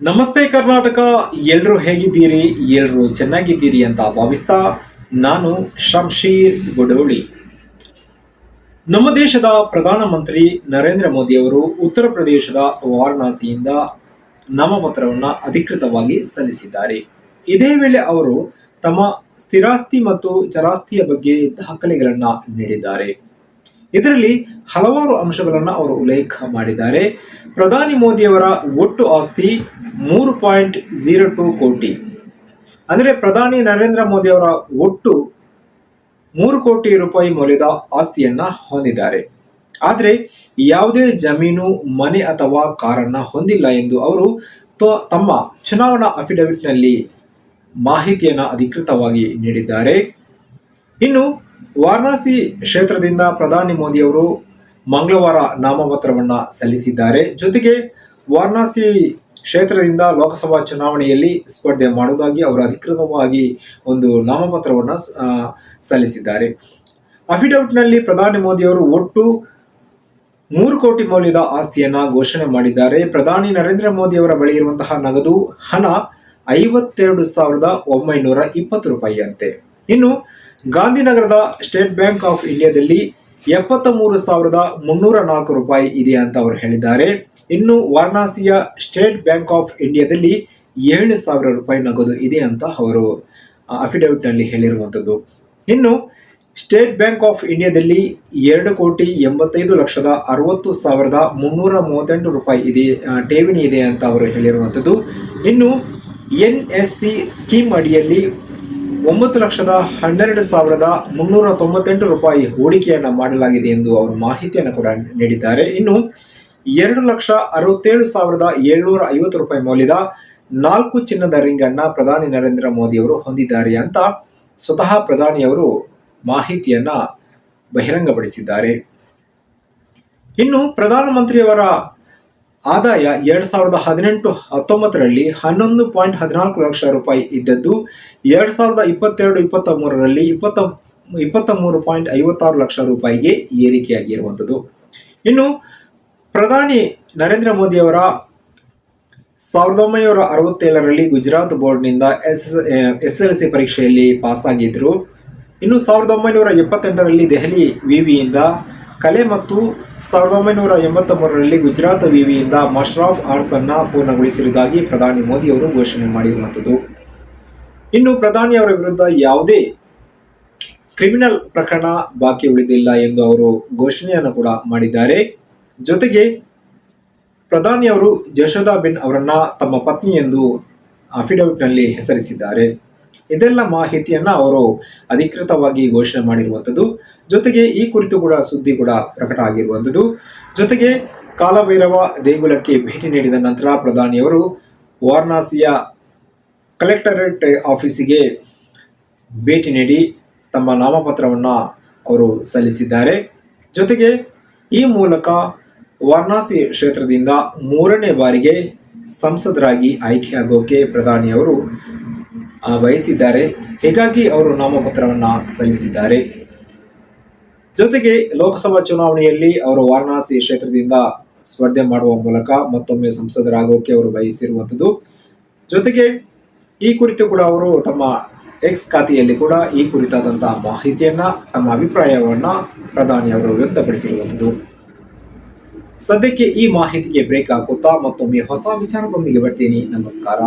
ನಮಸ್ತೆ ಕರ್ನಾಟಕ ಎಲ್ಲರೂ ಹೇಗಿದ್ದೀರಿ? ಎಲ್ಲರೂ ಚೆನ್ನಾಗಿದ್ದೀರಿ ಅಂತ ಭಾವಿಸ್ತಾ ನಾನು ಶಂಶೀರ್ ಗುಡೋಳಿ. ನಮ್ಮ ದೇಶದ ಪ್ರಧಾನಮಂತ್ರಿ ನರೇಂದ್ರ ಮೋದಿ ಅವರು ಉತ್ತರ ಪ್ರದೇಶದ ವಾರಣಾಸಿಯಿಂದ ನಾಮಪತ್ರವನ್ನು ಅಧಿಕೃತವಾಗಿ ಸಲ್ಲಿಸಿದ್ದಾರೆ. ಇದೇ ವೇಳೆ ಅವರು ತಮ್ಮ ಸ್ಥಿರಾಸ್ತಿ ಮತ್ತು ಚರಾಸ್ತಿಯ ಬಗ್ಗೆ ದಾಖಲೆಗಳನ್ನು ನೀಡಿದ್ದಾರೆ. ಇದರಲ್ಲಿ ಹಲವಾರು ಅಂಶಗಳನ್ನು ಅವರು ಉಲ್ಲೇಖ ಮಾಡಿದ್ದಾರೆ. ಪ್ರಧಾನಿ ಮೋದಿಯವರ ಒಟ್ಟು ಆಸ್ತಿ ಮೂರು ಪಾಯಿಂಟ್ ಝೀರೋ ಟು ಕೋಟಿ. ಅಂದರೆ ಪ್ರಧಾನಿ ನರೇಂದ್ರ ಮೋದಿಯವರ ಒಟ್ಟು ಮೂರು ಕೋಟಿ ರೂಪಾಯಿ ಮೌಲ್ಯದ ಆಸ್ತಿಯನ್ನ ಹೊಂದಿದ್ದಾರೆ. ಆದರೆ ಯಾವುದೇ ಜಮೀನು, ಮನೆ ಅಥವಾ ಕಾರನ್ನ ಹೊಂದಿಲ್ಲ ಎಂದು ಅವರು ತಮ್ಮ ಚುನಾವಣಾ ಅಫಿಡವಿಟ್ನಲ್ಲಿ ಮಾಹಿತಿಯನ್ನು ಅಧಿಕೃತವಾಗಿ ನೀಡಿದ್ದಾರೆ. ಇನ್ನು ವಾರಣಾಸಿ ಕ್ಷೇತ್ರದಿಂದ ಪ್ರಧಾನಿ ಮೋದಿ ಅವರು ಮಂಗಳವಾರ ನಾಮಪತ್ರವನ್ನ ಸಲ್ಲಿಸಿದ್ದಾರೆ. ಜೊತೆಗೆ ವಾರಣಾಸಿ ಕ್ಷೇತ್ರದಿಂದ ಲೋಕಸಭಾ ಚುನಾವಣೆಯಲ್ಲಿ ಸ್ಪರ್ಧೆ ಮಾಡುವುದಾಗಿ ಅವರು ಅಧಿಕೃತವಾಗಿ ಒಂದು ನಾಮಪತ್ರವನ್ನು ಸಲ್ಲಿಸಿದ್ದಾರೆ. ಅಫಿಡವಿಟ್ನಲ್ಲಿ ಪ್ರಧಾನಿ ಮೋದಿ ಅವರು ಒಟ್ಟು ಮೂರು ಕೋಟಿ ಮೌಲ್ಯದ ಆಸ್ತಿಯನ್ನ ಘೋಷಣೆ ಮಾಡಿದ್ದಾರೆ. ಪ್ರಧಾನಿ ನರೇಂದ್ರ ಮೋದಿ ಅವರ ಬಳಿ ಇರುವಂತಹ ನಗದು ಹಣ ಐವತ್ತೆರಡು ಸಾವಿರದ ಒಂಬೈನೂರ ಇಪ್ಪತ್ತು ರೂಪಾಯಿಯಂತೆ. ಇನ್ನು ಗಾಂಧಿನಗರದ ಸ್ಟೇಟ್ ಬ್ಯಾಂಕ್ ಆಫ್ ಇಂಡಿಯಾದಲ್ಲಿ ಎಪ್ಪತ್ತ ಮೂರು ಸಾವಿರದ ಮುನ್ನೂರ ನಾಲ್ಕು ರೂಪಾಯಿ ಇದೆ ಅಂತ ಅವರು ಹೇಳಿದ್ದಾರೆ. ಇನ್ನು ವಾರಣಾಸಿಯ ಸ್ಟೇಟ್ ಬ್ಯಾಂಕ್ ಆಫ್ ಇಂಡಿಯಾದಲ್ಲಿ ಏಳು ಸಾವಿರ ರೂಪಾಯಿ ನಗದು ಇದೆ ಅಂತ ಅವರು ಅಫಿಡವಿಟ್ನಲ್ಲಿ ಹೇಳಿರುವಂಥದ್ದು. ಇನ್ನು ಸ್ಟೇಟ್ ಬ್ಯಾಂಕ್ ಆಫ್ ಇಂಡಿಯಾದಲ್ಲಿ ಎರಡು ಕೋಟಿ ಎಂಬತ್ತೈದು ಲಕ್ಷದ ಅರವತ್ತು ಸಾವಿರದ ಮುನ್ನೂರ ಮೂವತ್ತೆಂಟು ರೂಪಾಯಿ ಇದೆ ಠೇವಣಿ ಇದೆ ಅಂತ ಅವರು ಹೇಳಿರುವಂಥದ್ದು. ಇನ್ನು ಎನ್ ಎಸ್ ಸಿ ಸ್ಕೀಮ್ ಅಡಿಯಲ್ಲಿ ಒಂಬತ್ತು ಲಕ್ಷದ ಹನ್ನೆರಡು ಸಾವಿರದ ಮುನ್ನೂರ ತೊಂಬತ್ತೆಂಟು ರೂಪಾಯಿ ಹೂಡಿಕೆಯನ್ನು ಮಾಡಲಾಗಿದೆ ಎಂದು ಅವರು ಮಾಹಿತಿಯನ್ನು ಕೂಡ ನೀಡಿದ್ದಾರೆ. ಇನ್ನು ಎರಡು ಲಕ್ಷ ಅರವತ್ತೇಳು ಸಾವಿರದ ಏಳ್ನೂರ ಐವತ್ತು ರೂಪಾಯಿ ಮೌಲ್ಯದ ನಾಲ್ಕು ಚಿನ್ನದ ರಿಂಗ್ ಅನ್ನ ಪ್ರಧಾನಿ ನರೇಂದ್ರ ಮೋದಿ ಅವರು ಹೊಂದಿದ್ದಾರೆ ಅಂತ ಸ್ವತಃ ಪ್ರಧಾನಿಯವರು ಮಾಹಿತಿಯನ್ನ ಬಹಿರಂಗಪಡಿಸಿದ್ದಾರೆ. ಇನ್ನು ಪ್ರಧಾನಮಂತ್ರಿಯವರ ಆದಾಯ ಎರಡ್ ಸಾವಿರದ ಹದಿನೆಂಟು ಹತ್ತೊಂಬತ್ತರಲ್ಲಿ ಹನ್ನೊಂದು ಪಾಯಿಂಟ್ ಹದಿನಾಲ್ಕು ಲಕ್ಷ ರೂಪಾಯಿ ಇದ್ದದ್ದು, ಎರಡ್ ಸಾವಿರದ ಇಪ್ಪತ್ತೆರಡು ಇಪ್ಪತ್ತ ಮೂರರಲ್ಲಿ ಇಪ್ಪತ್ತ ಇಪ್ಪತ್ತ ಮೂರು ಪಾಯಿಂಟ್ ಐವತ್ತಾರು ಲಕ್ಷ ರೂಪಾಯಿಗೆ ಏರಿಕೆಯಾಗಿರುವಂಥದ್ದು. ಇನ್ನು ಪ್ರಧಾನಿ ನರೇಂದ್ರ ಮೋದಿ ಅವರ ಸಾವಿರದ ಒಂಬೈನೂರ ಅರವತ್ತೇಳರಲ್ಲಿ ಗುಜರಾತ್ ಬೋರ್ಡ್ನಿಂದ ಎಸ್ ಎಸ್ ಎಲ್ ಸಿ ಪರೀಕ್ಷೆಯಲ್ಲಿ ಪಾಸ್ ಆಗಿದ್ರು ಇನ್ನು ಸಾವಿರದ ಒಂಬೈನೂರ ಎಪ್ಪತ್ತೆಂಟರಲ್ಲಿ ದೆಹಲಿ ವಿವಿಯಿಂದ ಕಲೆ ಮತ್ತು ಸಾವಿರದ ಒಂಬೈನೂರ ಎಂಬತ್ತ ಮೂರರಲ್ಲಿ ಗುಜರಾತ್ ವಿವಿಯಿಂದ ಮಾಸ್ಟರ್ ಆಫ್ ಆರ್ಟ್ಸ್ ಅನ್ನ ಪೂರ್ಣಗೊಳಿಸಿರುವುದಾಗಿ ಪ್ರಧಾನಿ ಮೋದಿ ಅವರು ಘೋಷಣೆ ಮಾಡಿರುವಂಥದ್ದು. ಇನ್ನು ಪ್ರಧಾನಿ ಅವರ ವಿರುದ್ಧ ಯಾವುದೇ ಕ್ರಿಮಿನಲ್ ಪ್ರಕರಣ ಬಾಕಿ ಉಳಿದಿಲ್ಲ ಎಂದು ಅವರು ಘೋಷಣೆಯನ್ನು ಕೂಡ ಮಾಡಿದ್ದಾರೆ. ಜೊತೆಗೆ ಪ್ರಧಾನಿ ಅವರು ಜಶೋದಾಬಿನ್ ಅವರನ್ನ ತಮ್ಮ ಪತ್ನಿ ಎಂದು ಅಫಿಡವಿಟ್ನಲ್ಲಿ ಹೆಸರಿಸಿದ್ದಾರೆ. ಇದೆಲ್ಲ ಮಾಹಿತಿಯನ್ನ ಅವರು ಅಧಿಕೃತವಾಗಿ ಘೋಷಣೆ ಮಾಡಿರುವಂಥದ್ದು. ಜೊತೆಗೆ ಈ ಕುರಿತು ಕೂಡ ಸುದ್ದಿ ಕೂಡ ಪ್ರಕಟ ಆಗಿರುವಂಥದ್ದು. ಜೊತೆಗೆ ಕಾಲಭೈರವ ದೇಗುಲಕ್ಕೆ ಭೇಟಿ ನೀಡಿದ ನಂತರ ಪ್ರಧಾನಿಯವರು ವಾರಣಾಸಿಯ ಕಲೆಕ್ಟರೇಟ್ ಆಫೀಸಿಗೆ ಭೇಟಿ ನೀಡಿ ತಮ್ಮ ನಾಮಪತ್ರವನ್ನು ಅವರು ಸಲ್ಲಿಸಿದ್ದಾರೆ. ಜೊತೆಗೆ ಈ ಮೂಲಕ ವಾರಣಾಸಿ ಕ್ಷೇತ್ರದಿಂದ ಮೂರನೇ ಬಾರಿಗೆ ಸಂಸದರಾಗಿ ಆಯ್ಕೆಯಾಗೋಕೆ ಪ್ರಧಾನಿಯವರು ಆ, ಬಯಸಿದ್ದಾರೆ ಹೀಗಾಗಿ ಅವರು ನಾಮಪತ್ರವನ್ನ ಸಲ್ಲಿಸಿದ್ದಾರೆ. ಜೊತೆಗೆ ಲೋಕಸಭಾ ಚುನಾವಣೆಯಲ್ಲಿ ಅವರು ವಾರಣಾಸಿ ಕ್ಷೇತ್ರದಿಂದ ಸ್ಪರ್ಧೆ ಮಾಡುವ ಮೂಲಕ ಮತ್ತೊಮ್ಮೆ ಸಂಸದರಾಗೋಕೆ ಅವರು ಬಯಸಿರುವಂಥದ್ದು. ಜೊತೆಗೆ ಈ ಕುರಿತು ಕೂಡ ಅವರು ತಮ್ಮ ಎಕ್ಸ್ ಖಾತೆಯಲ್ಲಿ ಕೂಡ ಈ ಕುರಿತಾದಂತಹ ಮಾಹಿತಿಯನ್ನ ತಮ್ಮ ಅಭಿಪ್ರಾಯವನ್ನ ಪ್ರಧಾನಿ ಅವರು ವ್ಯಕ್ತಪಡಿಸಿರುವಂಥದ್ದು. ಸದ್ಯಕ್ಕೆ ಈ ಮಾಹಿತಿಗೆ ಬ್ರೇಕ್ ಹಾಕುತ್ತಾ ಮತ್ತೊಮ್ಮೆ ಹೊಸ ವಿಚಾರದೊಂದಿಗೆ ಬರ್ತೀನಿ. ನಮಸ್ಕಾರ.